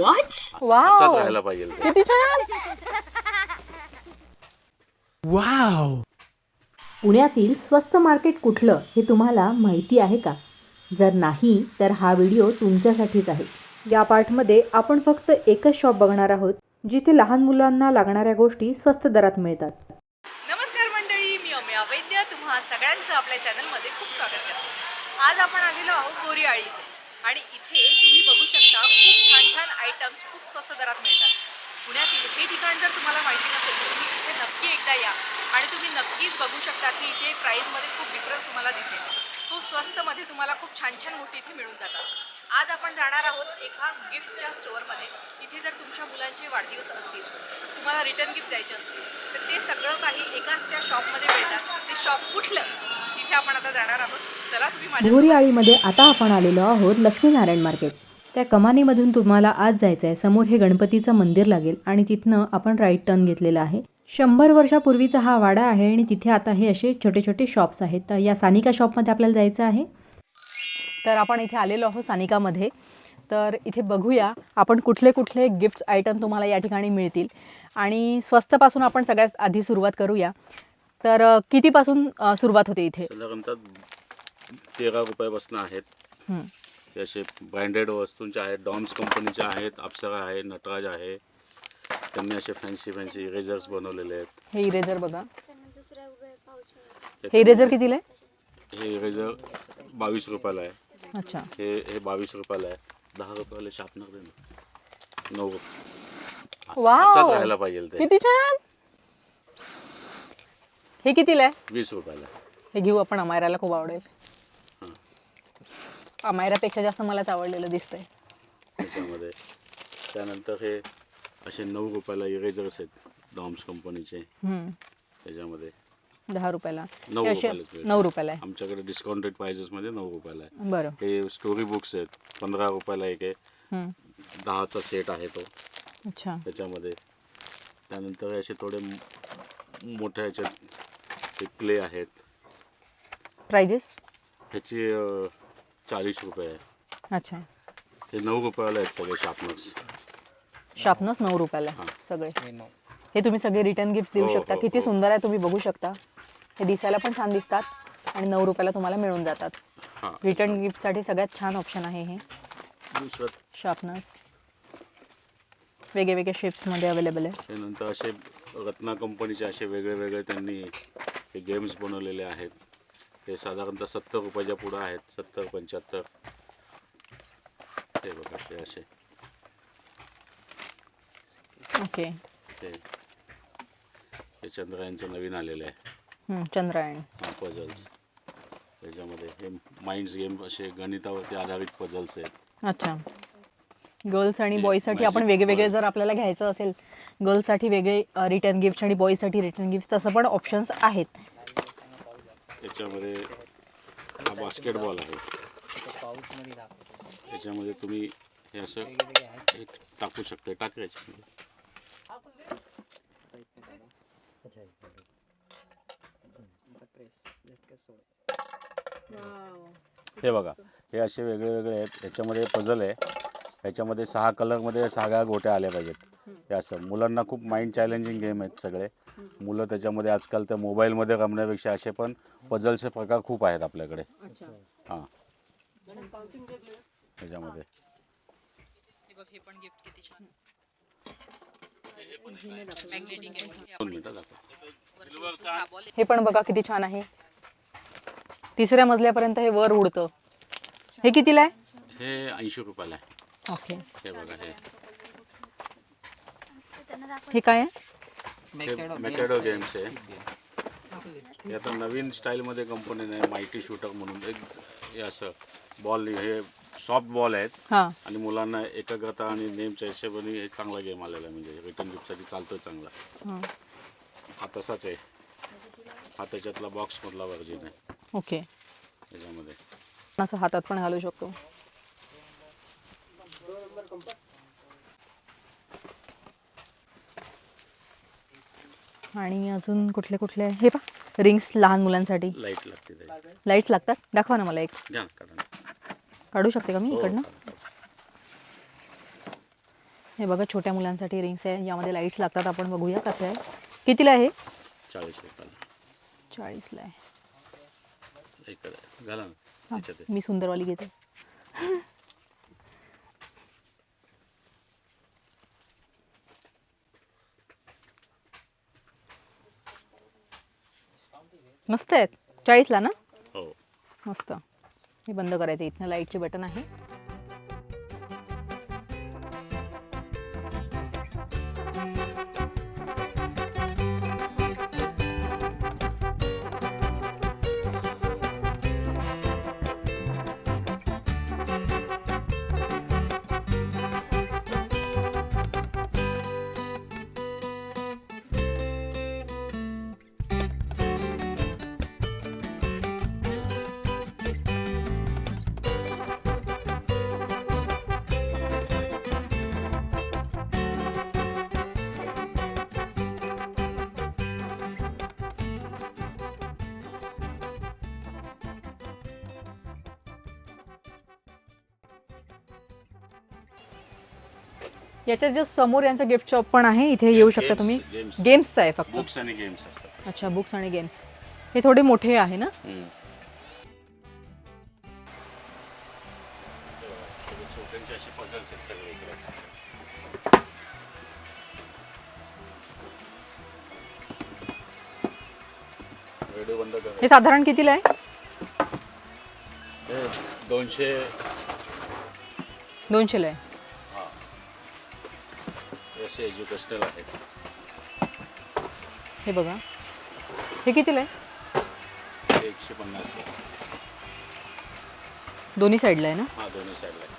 What? असं- Wow. असंच राहायला पाहिजे. ते. किती छान. पुण्यातील स्वस्त मार्केट कुठलं हे तुम्हाला माहिती आहे का? जर नाही तर हा व्हिडिओ तुमच्यासाठीच आहे. या पार्टमध्ये आपण फक्त एकच शॉप बघणार आहोत जिथे लहान मुलांना लागणाऱ्या गोष्टी स्वस्त दरात मिळतात. नमस्कार मंडळी मी अमेया वैद्य. तुम्हा सगळ्यांचं आपल्या चॅनलमध्ये खूप स्वागत करते. आज आपण आलेलो आहोत बोरीआळी इथे. आणि इथे तुम्ही बघू शकता खूप आयटम्स खूप स्वस्त दरात मिळतात. पुण्यातील हे ठिकाण जर तुम्हाला माहिती नसेल तर तुम्ही इथे नक्की एकदा या. आणि तुम्ही नक्कीच बघू शकता की इथे प्राईसमध्ये खूप डिफरन्स तुम्हाला दिसेल. खूप स्वस्तमध्ये तुम्हाला खूप छान छान गोष्टी इथे मिळून जातात. आज आपण जाणार आहोत एका गिफ्टच्या स्टोअरमध्ये इथे जर तुमच्या मुलांचे वाढदिवस असतील तुम्हाला रिटर्न गिफ्ट द्यायचे असतील तर ते सगळं काही एकाच त्या शॉपमध्ये मिळतात. ते शॉप कुठलं? तिथे आपण आता जाणार आहोत. चला तुम्ही माझ्या भोरी आळीमध्ये आता आपण आलेलो आहोत लक्ष्मीनारायण मार्केट त्या कमानीमधून तुम्हाला आज जायचं आहे समोर हे गणपतीचं मंदिर लागेल आणि तिथनं आपण राईट टर्न घेतलेला आहे. शंभर वर्षापूर्वीचा हा वाडा आहे आणि तिथे आता हे असे छोटे छोटे शॉप्स आहेत. तर या सानिका शॉपमध्ये आपल्याला जायचं आहे. तर आपण इथे आलेलो आहोत सानिकामध्ये. तर इथे बघूया आपण कुठले कुठले गिफ्ट आयटम तुम्हाला या ठिकाणी मिळतील. आणि स्वस्तपासून आपण सगळ्यात आधी सुरुवात करूया. तर कितीपासून सुरुवात होते इथे? तेरा रुपयापासून आहेत. हं. असे ब्रँडेड वस्तूंचे आहेत डॉम्स कंपनीचे आहेत अप्सरा आहे नटराज आहे. त्यांनी असे फॅन्सी फॅन्सी इरेझर्स बनवलेले आहेत. हे इरेझर बघा. हे इरेझर कितीला आहे? हे इरेझर बावीस रुपयाला आहे. अच्छा. हे हे बावीस रुपयाला आहे. दहा रुपयाला शार्पनर दे ना नऊ रुपये. असं-! असंच राहायला पाहिजे ते. किती छान! हे कितीला आहे? वीस रुपयाला हे घेऊ आपण अमायराला खूप आवडेल. अमायरापेक्षा जास्त मलाच आवडलेलं दिसतंय. त्याच्यामध्ये त्यानंतर हे असे नऊ रुपयाला इरेझर्स आहेत डॉम्स कंपनीचे. त्याच्यामध्ये दहा रुपयाला. नऊ असे रुपयाला. नऊ रुपयाला आहे. आमच्याकडे डिस्काउंटेड प्राइजेसमध्ये नऊ रुपयाला आहे. बरं. हे स्टोरी बुक्स आहेत. पंधरा रुपयाला एक आहे. दहाचा सेट आहे तो. अच्छा. त्याच्यामध्ये त्यानंतर असे थोडे म- मोठ्या ह्याच्यात प्ले आहेत. प्राइजेस ह्याची अं, चाळीस रुपये. आहे अच्छा. हे नऊ रुपयाला आहेत सगळे शार्पनर्स शार्पनस नऊ रुपयाला सगळे. हे तुम्ही सगळे रिटर्न गिफ्ट देऊ हो, शकता. हो, किती हो. सुंदर आहे तुम्ही बघू शकता. हे दिसायला पण छान दिसतात आणि नऊ रुपयाला तुम्हाला मिळून जातात. हां. रिटर्न गिफ्टसाठी सगळ्यात छान ऑप्शन आहे हे. दुसरं. शार्पनस वेगळे वेगळे शेप्समध्ये अवेलेबल आहे. त्यानंतर असे रत्ना कंपनीचे असे वेगळे वेगळे त्यांनी हे गेम्स बनवलेले आहेत. ते साधारणतः सत्तर रुपयाच्या पुढं आहेत सत्तर पंच्याहत्तर. हे बघा ते असे. ओके. ते. हे चंद्रायनचं नवीन आलेलं आहे. हं, चंद्रायण. हा पझल्स त्याच्यामध्ये हे माइंड्स गेम असे गणितावरती आधारित पझल्स आहेत. अच्छा. गर्ल्स आणि हे बॉईजसाठी आपण magic वेगळे वेगळे ball. जर आपल्याला घ्यायचं असेल गर्ल्ससाठी वेगळे रिटर्न गिफ्ट आणि बॉईजसाठी रिटर्न गिफ्ट तसं पण ऑप्शन्स आहेत. त्याच्यामध्ये हा बास्केटबॉल आहे. त्याच्यामध्ये तुम्ही हे असं एक टाकू शकता टाक याच्यामध्ये हे बघा हे असे वेगळे वेगळे आहेत. ह्याच्यामध्ये पझल आहे. ह्याच्यामध्ये सहा कलरमध्ये सहा गोट्या आल्या पाहिजेत. हे असं. मुलांना खूप माइंड चॅलेंजिंग गेम आहेत सगळे. मुलं त्याच्यामध्ये आजकाल त्या मोबाईलमध्ये रमण्यापेक्षा असे पण पझलचे प्रकार खूप आहेत आपल्याकडे. हां. ह्याच्यामध्ये दोन मिनिटं दाखव हे पण बघा किती छान आहे. तिसऱ्या मजल्यापर्यंत हे वर उडतं. हे कितीला आहे? हे ऐंशी रुपयाला आहे. ओके. हे बघा हे. हे काय आहे? मेकॅडो गेम्स आहे. हे आता नवीन स्टाईलमध्ये कंपनीने माहिती शूटर म्हणून एक हे असं बॉल हे सॉफ्ट बॉल आहेत. हां. आणि मुलांना एकाग्रता आणि नेमच्या हिशोबाने हे चांगला गेम आलेला आहे. म्हणजे रिटर्न गिफ्टसाठी चालतोय चांगला. हां. हा तसाच आहे. हा त्याच्यातला बॉक्समधला वर्जिन आहे. ओके. त्याच्यामध्ये असं हातात पण घालू शकतो. आणि अजून कुठले कुठले? हे पा रिंग्स लहान मुलांसाठी. लाइट लागते त्याची. लाईट्स लागतात? दाखवा ना मला एक. घ्या ना, काढा ना. काढू शकते का मी हो, इकडनं? काढा, काढा. हे बघा छोट्या मुलांसाठी रिंग्स आहे. यामध्ये लाईट्स लागतात आपण बघूया कसे आहे. कितीला आहे चाळीस रुपयाला. चाळीसला आहे. एक घाला ना. हा, याच्यात आहे. मी सुंदरवाली घेते. मस्त आहेत. चाळीसला ना? हो. मस्त. हे बंद करायचं. इथनं लाईटचे बटन आहे. याच्या जस्ट समोर यांचं गिफ्ट शॉप पण आहे इथे येऊ शकता तुम्ही. गेम्सचं आहे फक्त. बुक्स आणि गेम्स असतात. अच्छा बुक्स आणि गेम्स हे थोडे मोठे आहे ना? हम्म. छोट्यांचे असे पझल्स आहेत सगळे इकडे. व्हिडिओ बंद कर. हे साधारण कितीला आहे? हे दोनशे. दोनशेला आहे. असे एज्युकेशनल आहेत हे बघा. हे कितीला आहे? एकशे पन्नास दोन्ही साईडला आहे ना? हा दोन्ही साईडला आहे.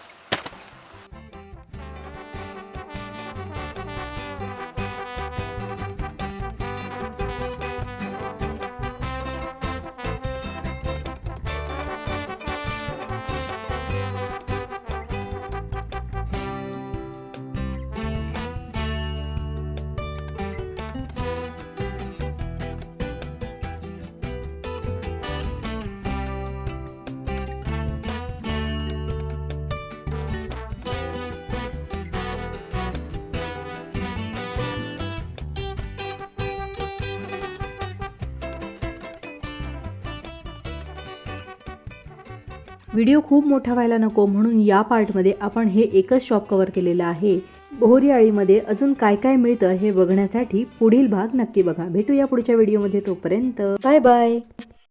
व्हिडिओ खूप मोठा व्हायला नको म्हणून या पार्टमध्ये आपण हे एकच शॉप कव्हर केलेलं आहे. बोहरी आळीमध्ये अजून काय काय मिळतं हे बघण्यासाठी पुढील भाग नक्की बघा. भेटूया पुढच्या व्हिडिओमध्ये तोपर्यंत. Bye bye